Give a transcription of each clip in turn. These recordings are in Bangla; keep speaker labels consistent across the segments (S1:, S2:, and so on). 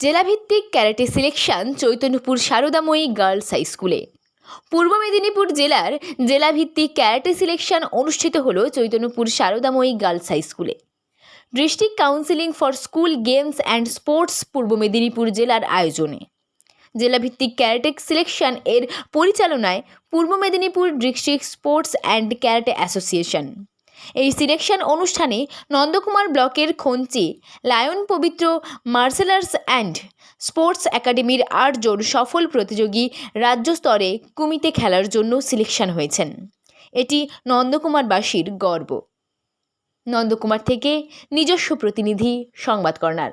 S1: জেলাভিত্তিক karate selection Chaitanyapur Saradamoyee girls high স্কুলে। পূর্ব মেদিনীপুর জেলার জেলাভিত্তিক ক্যারাটে সিলেকশন অনুষ্ঠিত হলো চৈতন্যপুর শারদাময়ী গার্লস হাই স্কুলে। District counselling for school games and sports Purba Medinipur জেলার আয়োজনে। জেলাভিত্তিক ক্যারাটে সিলেকশন এর পরিচালনায় Purba Medinipur district sports and karate association. এই সিলেকশন অনুষ্ঠানে নন্দকুমার ব্লকের Khanchi, lion Pabitra martial arts and sports একাডেমির আটজন সফল প্রতিযোগী রাজ্য স্তরে কুমিতে খেলার জন্য সিলেকশন হয়েছেন। এটি নন্দকুমারবাসীর গর্ব। নন্দকুমার থেকে নিজস্ব প্রতিনিধি সংবাদ কর্নার।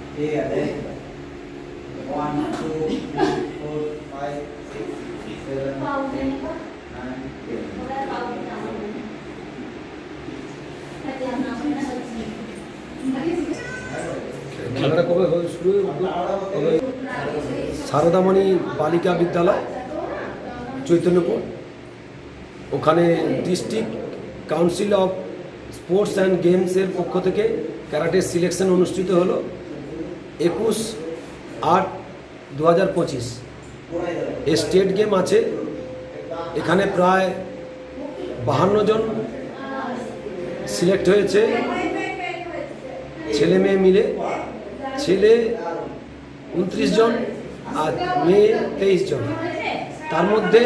S2: ঠিক আছে one two three four five six seven eight nine ten
S3: খেলাটা কবে শুরু সারদামণি বালিকা বিদ্যালয় চৈতন্যপুর ওখানে district council of sports and গেমসের পক্ষ থেকে ক্যারাটের সিলেকশন অনুষ্ঠিত হলো। একুশ আট দু হাজার পঁচিশ স্টেট গেম আছে। এখানে প্রায় বাহান্ন জন সিলেক্ট হয়েছে। ছেলে মেয়ে মিলে। ছেলে উনত্রিশ জন আর মেয়ে তেইশ জন। তার মধ্যে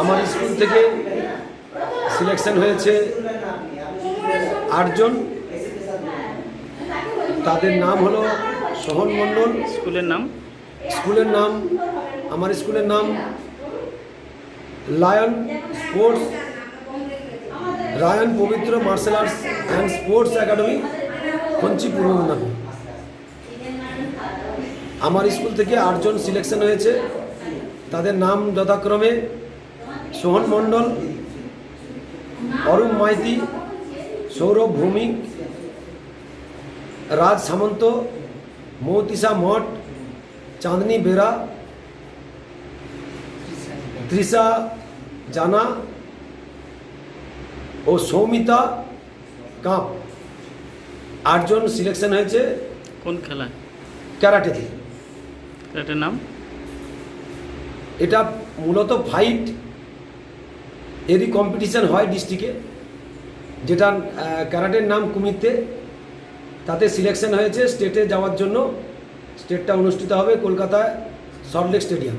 S3: আমার স্কুল থেকে সিলেকশন হয়েছে আটজন। তাদের নাম হলো সোহন মণ্ডল
S4: স্কুলের নাম?
S3: স্কুলের নাম আমার স্কুলের নাম lion sports Rayan Pabitra martial arts and sports academy Kanchi Purba Medinipur. আমার স্কুল থেকে আটজন সিলেকশন হয়েছে। তাদের নাম যথাক্রমে সোহন মণ্ডল অরূপ মাইতি সৌরভ ভৌমিক রাজ সামন্ত মৌতিসা মঠ চাঁদনি বেরা তৃষা জানা ও সৌমিতা কাঁপ আটজন সিলেকশন হয়েছে
S4: কোন খেলা
S3: ক্যারাটেতে
S4: এটার নাম
S3: এটা মূলত ফাইট এরই কম্পিটিশন হয় ডিস্ট্রিক্টে যেটা ক্যারাটের নাম কুমিতে তাতে সিলেকশন হয়েছে স্টেটে যাওয়ার জন্য। স্টেটটা অনুষ্ঠিত হবে কলকাতায় সল্টলেক স্টেডিয়াম